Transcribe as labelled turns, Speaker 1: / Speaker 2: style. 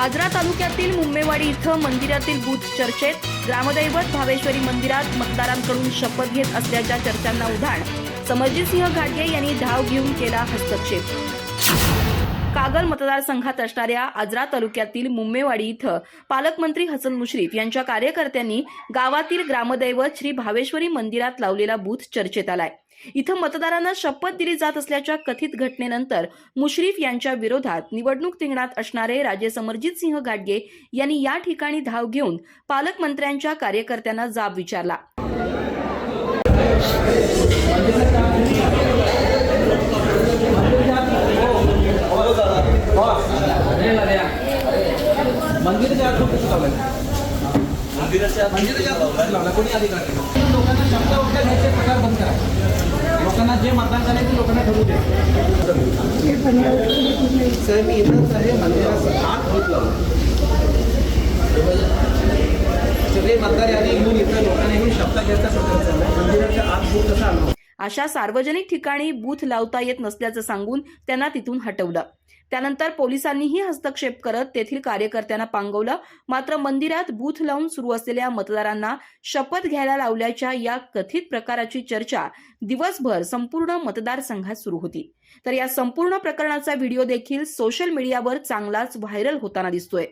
Speaker 1: आजरा तालुक्यातील मुंबेवाडी इथं मंदिरातील बूथ चर्चेत ग्रामदैवत भावेश्वरी मंदिरात मतदारांकडून शपथ घेत असल्याच्या चर्चांना उधाण. समरजितसिंह घाटगे यांनी धाव घेऊन केला हस्तक्षेप. कागल मतदारसंघात असणाऱ्या आजरा तालुक्यातील मुंबेवाडी इथं पालकमंत्री हसन मुश्रीफ यांच्या कार्यकर्त्यांनी गावातील ग्रामदैवत श्री भावेश्वरी मंदिरात लावलेला बूथ चर्चेत आलाय. इथं मतदारांना शपथ दिली जात असल्याच्या कथित घटनेनंतर मुश्रीफ यांच्या विरोधात निवडणूक रिंगणात असणारे राजे समरजित सिंह गाडगे यांनी या ठिकाणी धाव घेऊन पालकमंत्र्यांच्या कार्यकर्त्यांना जाब विचारला.
Speaker 2: मंदिराच्या आत कुठं लावलंय? मंदिराच्या आत कुठं लावलंय? कोणी अधिकार दिला? लोकांना शब्द वगैरे घ्यायचे प्रकार बंद करा लोकांना जे मतदान करायचे लोकांना ठरवू द्या
Speaker 3: सर मी इथंच आहे मंदिराचं आत होत लावलं सगळे मतदार यादी घेऊन इथं लोकांना येऊन शब्द घ्यायचा प्रकार चाललाय मंदिराच्या आत होत कसा आलो
Speaker 1: अशा सार्वजनिक ठिकाणी बूथ लावता येत नसल्याचं सांगून त्यांना तिथून हटवलं. त्यानंतर पोलिसांनीही हस्तक्षेप करत तेथील कार्यकर्त्यांना पांगवलं. मात्र मंदिरात बूथ लावून सुरू असलेल्या मतदारांना शपथ घ्यायला लावल्याच्या या कथित प्रकाराची चर्चा दिवसभर संपूर्ण मतदारसंघात सुरू होती. तर या संपूर्ण प्रकरणाचा व्हिडिओ देखील सोशल मीडियावर चांगलाच व्हायरल होताना दिसतोय.